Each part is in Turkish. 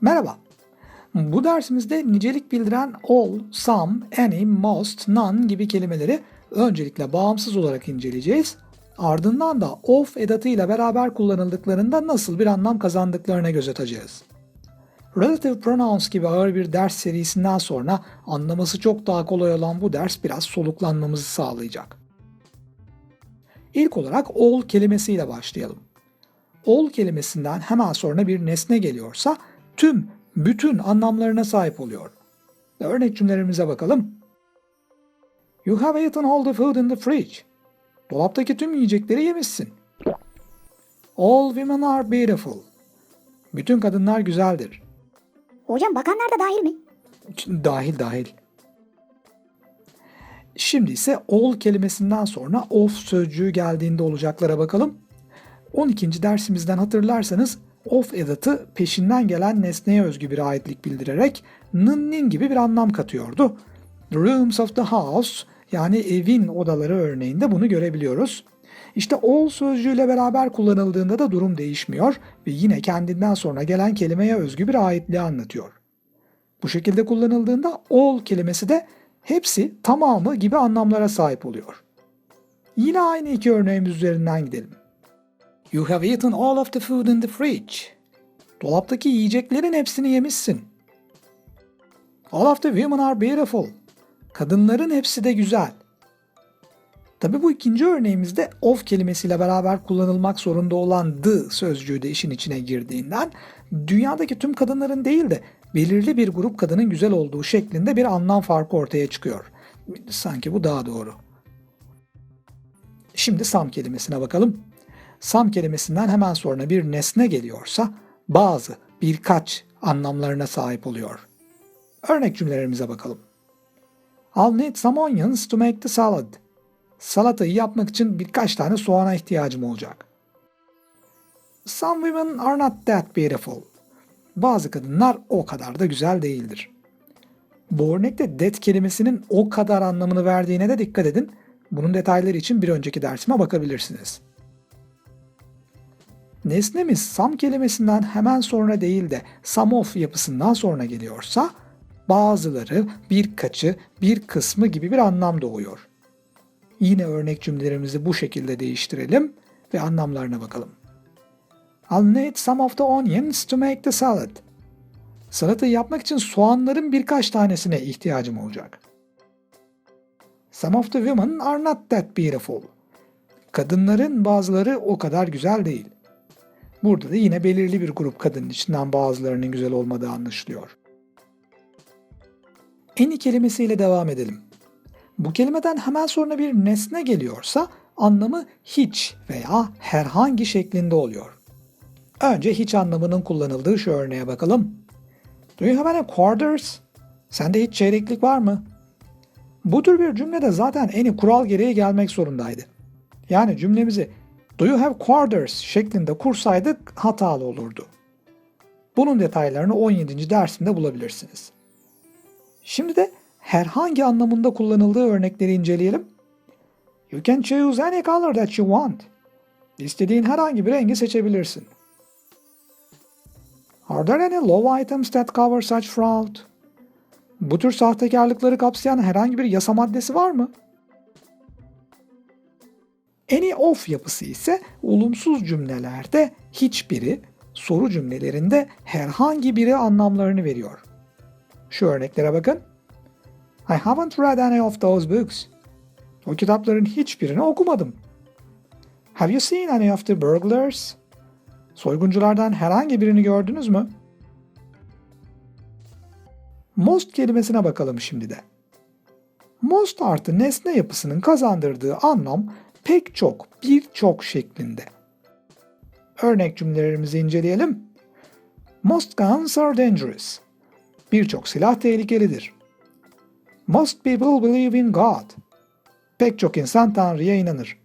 Merhaba. Bu dersimizde nicelik bildiren all, some, any, most, none gibi kelimeleri öncelikle bağımsız olarak inceleyeceğiz. Ardından da of edatıyla beraber kullanıldıklarında nasıl bir anlam kazandıklarına göz atacağız. Relative pronouns gibi ağır bir ders serisinden sonra anlaması çok daha kolay olan bu ders biraz soluklanmamızı sağlayacak. İlk olarak all kelimesiyle başlayalım. All kelimesinden hemen sonra bir nesne geliyorsa tüm, bütün anlamlarına sahip oluyor. Örnek cümlelerimize bakalım. You have eaten all the food in the fridge. Dolaptaki tüm yiyecekleri yemişsin. All women are beautiful. Bütün kadınlar güzeldir. Hocam bakanlar da dahil mi? Dahil dahil. Şimdi ise all kelimesinden sonra of sözcüğü geldiğinde olacaklara bakalım. 12. dersimizden hatırlarsanız of edatı peşinden gelen nesneye özgü bir aitlik bildirerek nın nin gibi bir anlam katıyordu. Rooms of the house yani evin odaları örneğinde bunu görebiliyoruz. İşte all sözcüğüyle beraber kullanıldığında da durum değişmiyor ve yine kendinden sonra gelen kelimeye özgü bir aitliği anlatıyor. Bu şekilde kullanıldığında all kelimesi de hepsi, tamamı gibi anlamlara sahip oluyor. Yine aynı iki örneğimiz üzerinden gidelim. You have eaten all of the food in the fridge. Dolaptaki yiyeceklerin hepsini yemişsin. All of the women are beautiful. Kadınların hepsi de güzel. Tabi bu ikinci örneğimizde of kelimesiyle beraber kullanılmak zorunda olan the sözcüğü de işin içine girdiğinden dünyadaki tüm kadınların değil de belirli bir grup kadının güzel olduğu şeklinde bir anlam farkı ortaya çıkıyor. Sanki bu daha doğru. Şimdi sam kelimesine bakalım. Sam kelimesinden hemen sonra bir nesne geliyorsa bazı, birkaç anlamlarına sahip oluyor. Örnek cümlelerimize bakalım. I'll need some onions to make the salad. Salatayı yapmak için birkaç tane soğana ihtiyacım olacak. Some women are not that beautiful. Bazı kadınlar o kadar da güzel değildir. Bu örnekte that kelimesinin o kadar anlamını verdiğine de dikkat edin. Bunun detayları için bir önceki dersime bakabilirsiniz. Nesnemiz some kelimesinden hemen sonra değil de some of yapısından sonra geliyorsa bazıları, birkaçı, bir kısmı gibi bir anlam doğuyor. Yine örnek cümlelerimizi bu şekilde değiştirelim ve anlamlarına bakalım. I'll need some of the onions to make the salad. Salatayı yapmak için soğanların birkaç tanesine ihtiyacım olacak. Some of the women are not that beautiful. Kadınların bazıları o kadar güzel değil. Burada da yine belirli bir grup kadının içinden bazılarının güzel olmadığı anlaşılıyor. Any kelimesiyle devam edelim. Bu kelimeden hemen sonra bir nesne geliyorsa anlamı hiç veya herhangi şeklinde oluyor. Önce hiç anlamının kullanıldığı şu örneğe bakalım. Do you have any quarters? Sende hiç çeyreklik var mı? Bu tür bir cümlede zaten eni kural gereği gelmek zorundaydı. Yani cümlemizi Do you have quarters şeklinde kursaydık hatalı olurdu. Bunun detaylarını 17. dersimde bulabilirsiniz. Şimdi de herhangi anlamında kullanıldığı örnekleri inceleyelim. You can choose any color that you want. İstediğin herhangi bir rengi seçebilirsin. Are there any law items that cover such fraud? Bu tür sahtekarlıkları kapsayan herhangi bir yasa maddesi var mı? Any of yapısı ise olumsuz cümlelerde hiçbiri, soru cümlelerinde herhangi biri anlamlarını veriyor. Şu örneklere bakın. I haven't read any of those books. O kitapların hiçbirini okumadım. Have you seen any of the burglars? Soygunculardan herhangi birini gördünüz mü? Most kelimesine bakalım şimdi de. Most artı nesne yapısının kazandırdığı anlam pek çok, birçok şeklinde. Örnek cümlelerimizi inceleyelim. Most guns are dangerous. Birçok silah tehlikelidir. Most people believe in God. Pek çok insan Tanrı'ya inanır.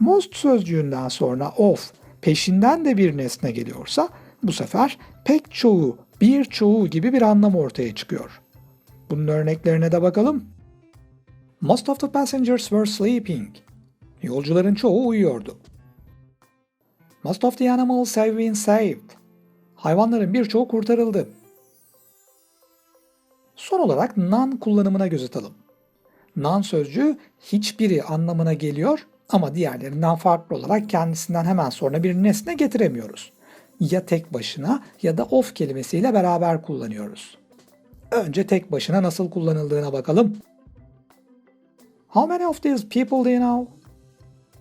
Most sözcüğünden sonra of, peşinden de bir nesne geliyorsa bu sefer pek çoğu, birçoğu gibi bir anlam ortaya çıkıyor. Bunun örneklerine de bakalım. Most of the passengers were sleeping. Yolcuların çoğu uyuyordu. Most of the animals have been saved. Hayvanların birçoğu kurtarıldı. Son olarak nan kullanımına göz atalım. Nan sözcüğü hiçbiri anlamına geliyor ama diğerlerinden farklı olarak kendisinden hemen sonra bir nesne getiremiyoruz. Ya tek başına ya da of kelimesiyle beraber kullanıyoruz. Önce tek başına nasıl kullanıldığına bakalım. How many of these people do you know?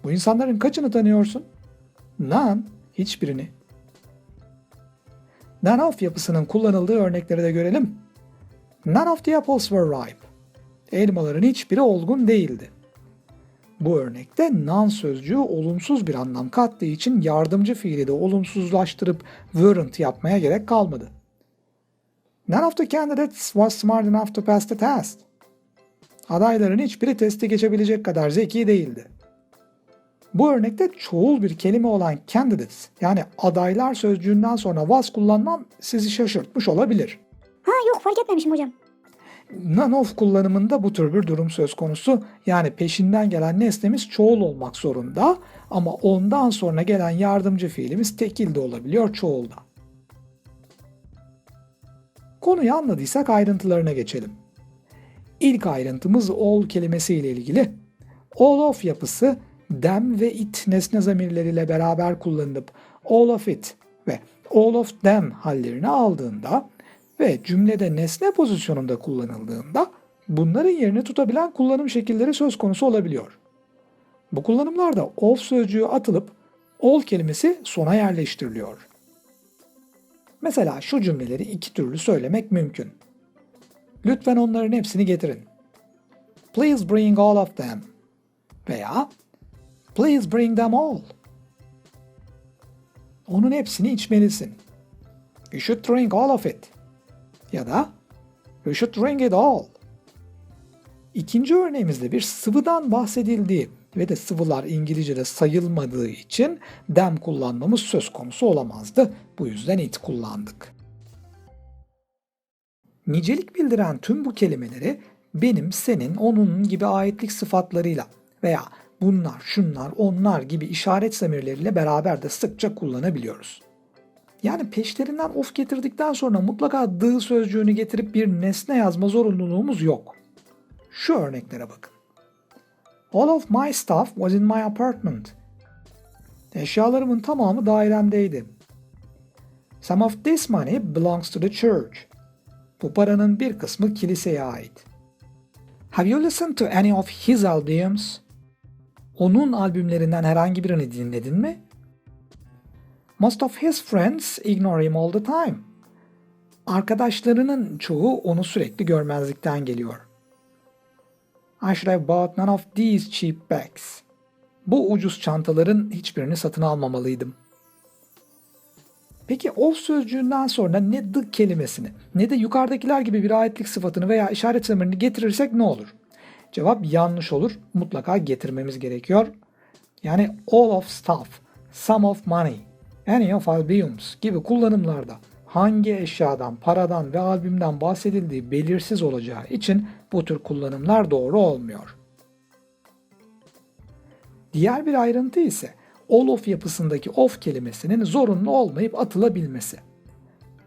Bu insanların kaçını tanıyorsun? None, hiçbirini. None of yapısının kullanıldığı örnekleri de görelim. None of the apples were ripe. Elmaların hiçbiri olgun değildi. Bu örnekte none sözcüğü olumsuz bir anlam kattığı için yardımcı fiili de olumsuzlaştırıp weren't yapmaya gerek kalmadı. None of the candidates was smart enough to pass the test. Adayların hiçbiri testi geçebilecek kadar zeki değildi. Bu örnekte çoğul bir kelime olan candidates yani adaylar sözcüğünden sonra was kullanmam sizi şaşırtmış olabilir. Ha yok fark etmemişim hocam. None of kullanımında bu tür bir durum söz konusu. Yani peşinden gelen nesnemiz çoğul olmak zorunda ama ondan sonra gelen yardımcı fiilimiz tekil de olabiliyor çoğulda. Konuyu anladıysak ayrıntılarına geçelim. İlk ayrıntımız all kelimesiyle ilgili. All of yapısı them ve it nesne zamirleriyle beraber kullanılıp all of it ve all of them hallerini aldığında ve cümlede nesne pozisyonunda kullanıldığında bunların yerini tutabilen kullanım şekilleri söz konusu olabiliyor. Bu kullanımlarda of sözcüğü atılıp all kelimesi sona yerleştiriliyor. Mesela şu cümleleri iki türlü söylemek mümkün. Lütfen onların hepsini getirin. Please bring all of them. Veya Please bring them all. Onun hepsini içmelisin. You should drink all of it. Ya da You should drink it all. İkinci örneğimizde bir sıvıdan bahsedildiği ve de sıvılar İngilizce'de sayılmadığı için them kullanmamız söz konusu olamazdı. Bu yüzden it kullandık. Nicelik bildiren tüm bu kelimeleri benim, senin, onun gibi aitlik sıfatlarıyla veya bunlar, şunlar, onlar gibi işaret zamirleriyle beraber de sıkça kullanabiliyoruz. Yani peşlerinden of getirdikten sonra mutlaka dı sözcüğünü getirip bir nesne yazma zorunluluğumuz yok. Şu örneklere bakın. All of my stuff was in my apartment. Eşyalarımın tamamı dairemdeydi. Some of this money belongs to the church. Bu paranın bir kısmı kiliseye ait. Have you listened to any of his albums? Onun albümlerinden herhangi birini dinledin mi? Most of his friends ignore him all the time. Arkadaşlarının çoğu onu sürekli görmezlikten geliyor. I should have bought none of these cheap bags. Bu ucuz çantaların hiçbirini satın almamalıydım. Peki of sözcüğünden sonra ne the kelimesini ne de yukarıdakiler gibi bir aitlik sıfatını veya işaret zamirini getirirsek ne olur? Cevap yanlış olur. Mutlaka getirmemiz gerekiyor. Yani all of stuff, some of money, any of albums gibi kullanımlarda hangi eşyadan, paradan ve albümden bahsedildiği belirsiz olacağı için bu tür kullanımlar doğru olmuyor. Diğer bir ayrıntı ise all of yapısındaki of kelimesinin zorunlu olmayıp atılabilmesi.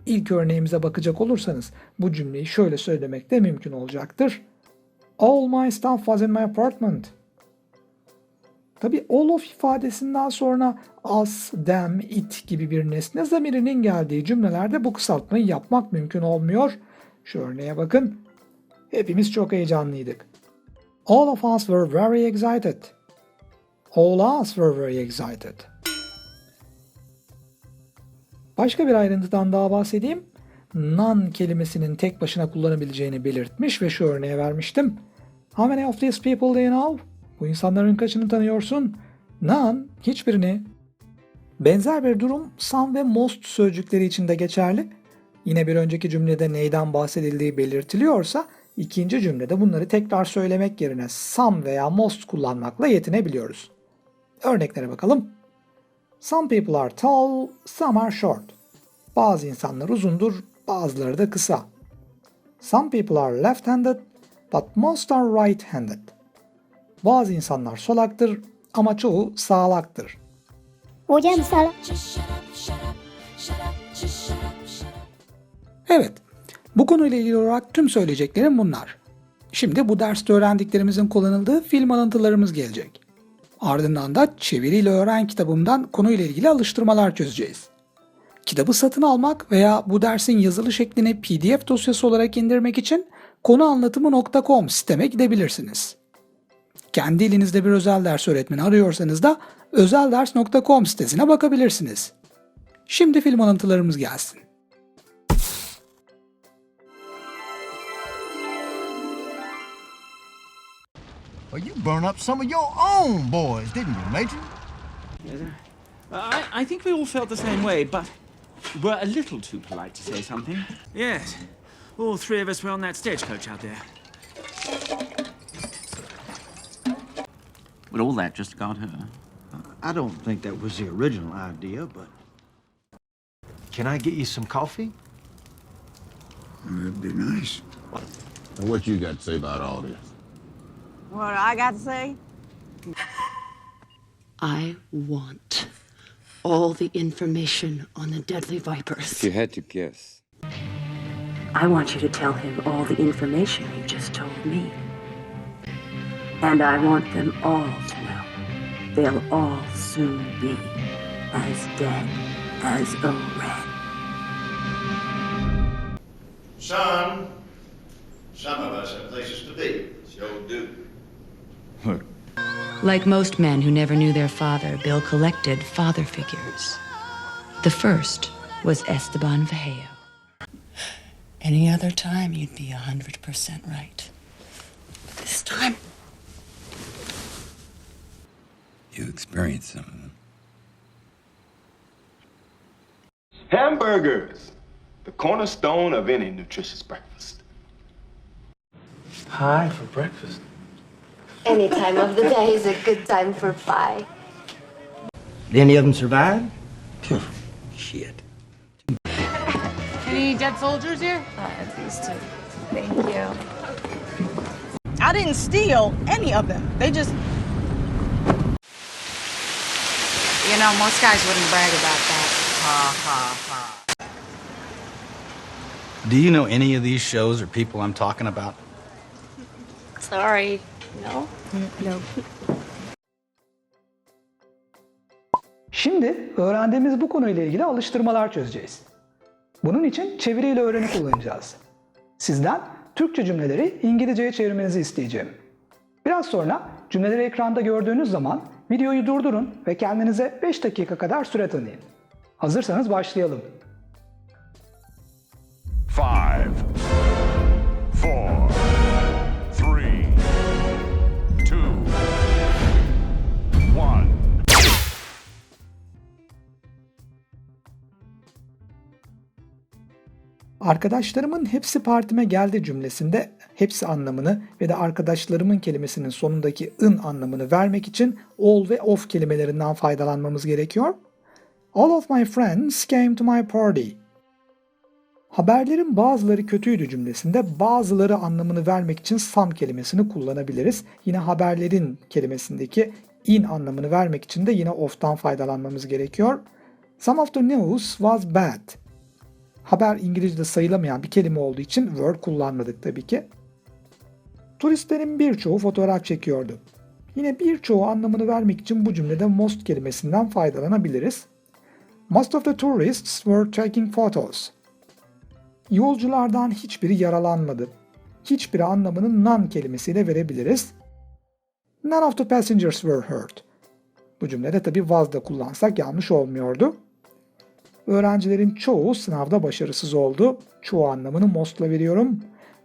İlk örneğimize bakacak olursanız bu cümleyi şöyle söylemek de mümkün olacaktır. All my stuff was in my apartment. Tabi all of ifadesinden sonra us, them, it gibi bir nesne zamirinin geldiği cümlelerde bu kısaltmayı yapmak mümkün olmuyor. Şu örneğe bakın. Hepimiz çok heyecanlıydık. All of us were very excited. All us were very excited. Başka bir ayrıntıdan daha bahsedeyim. None kelimesinin tek başına kullanabileceğini belirtmiş ve şu örneğe vermiştim. How many of these people do you know? Bu insanların kaçını tanıyorsun? None, hiçbirini. Benzer bir durum some ve most sözcükleri için de geçerli. Yine bir önceki cümlede neyden bahsedildiği belirtiliyorsa ikinci cümlede bunları tekrar söylemek yerine some veya most kullanmakla yetinebiliyoruz. Örneklere bakalım. Some people are tall, some are short. Bazı insanlar uzundur, bazıları da kısa. Some people are left-handed, but most are right-handed. Bazı insanlar solaktır ama çoğu sağlaktır. Hocam sağ. Evet, bu konuyla ilgili olarak tüm söyleyeceklerim bunlar. Şimdi bu derste öğrendiklerimizin kullanıldığı film alıntılarımız gelecek. Ardından da Çeviriyle Öğren kitabımdan konuyla ilgili alıştırmalar çözeceğiz. Kitabı satın almak veya bu dersin yazılı şeklini PDF dosyası olarak indirmek için konuanlatımı.com siteme gidebilirsiniz. Kendi elinizde bir özel ders öğretmeni arıyorsanız da özelders.com sitesine bakabilirsiniz. Şimdi film alıntılarımız gelsin. Well, you burned up some of your own boys, didn't you, Major? Uh, I, I think we all felt the same way, but were a little too polite to say something. Yes. All three of us were on that stagecoach out there. But all that just got her. I don't think that was the original idea, but. Can I get you some coffee? That'd be nice. And what you got to say about all this? What I got to say? I want all the information on the deadly vipers. If you had to guess. I want you to tell him all the information you just told me. And I want them all to know. They'll all soon be as dead as a rat. Son, some of us have places to be. So do. Look, Like most men who never knew their father, Bill collected father figures. The first was Esteban Vallejo. Any other time, you'd be 100% right. But this time, you experienced some of them. Hamburgers, the cornerstone of any nutritious breakfast. Pie for breakfast. Any time of the day is a good time for pie. Did any of them survive? Shit. Any dead soldiers here? Uh, these two. Thank you. I didn't steal any of them. They just. You know, most guys wouldn't brag about that. Ha ha ha. Do you know any of these shows or people I'm talking about? Sorry. Şimdi öğrendiğimiz bu konuyla ilgili alıştırmalar çözeceğiz. Bunun için çeviriyle öğreni kullanacağız. Sizden Türkçe cümleleri İngilizceye çevirmenizi isteyeceğim. Biraz sonra cümleleri ekranda gördüğünüz zaman videoyu durdurun ve kendinize 5 dakika kadar süre tanıyın. Hazırsanız başlayalım. Arkadaşlarımın hepsi partime geldi cümlesinde hepsi anlamını ve de arkadaşlarımın kelimesinin sonundaki ın anlamını vermek için all ve of kelimelerinden faydalanmamız gerekiyor. All of my friends came to my party. Haberlerin bazıları kötüydü cümlesinde bazıları anlamını vermek için some kelimesini kullanabiliriz. Yine haberlerin kelimesindeki in anlamını vermek için de yine of'tan faydalanmamız gerekiyor. Some of the news was bad. Haber İngilizce'de sayılamayan bir kelime olduğu için word kullanmadık tabii ki. Turistlerin birçoğu fotoğraf çekiyordu. Yine birçoğu anlamını vermek için bu cümlede most kelimesinden faydalanabiliriz. Most of the tourists were taking photos. Yolculardan hiçbiri yaralanmadı. Hiçbiri anlamını none kelimesiyle verebiliriz. None of the passengers were hurt. Bu cümlede tabii was da kullansak yanlış olmuyordu. Öğrencilerin çoğu sınavda başarısız oldu. Çoğu anlamını most'la veriyorum.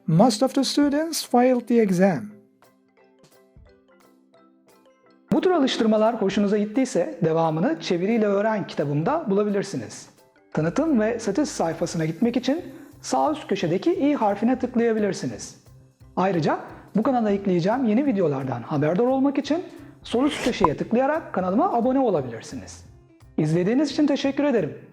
Most of the students failed the exam. Bu tür alıştırmalar hoşunuza gittiyse devamını Çeviriyle Öğren kitabımda bulabilirsiniz. Tanıtım ve satış sayfasına gitmek için sağ üst köşedeki i harfine tıklayabilirsiniz. Ayrıca bu kanala ekleyeceğim yeni videolardan haberdar olmak için sol üst köşeye tıklayarak kanalıma abone olabilirsiniz. İzlediğiniz için teşekkür ederim.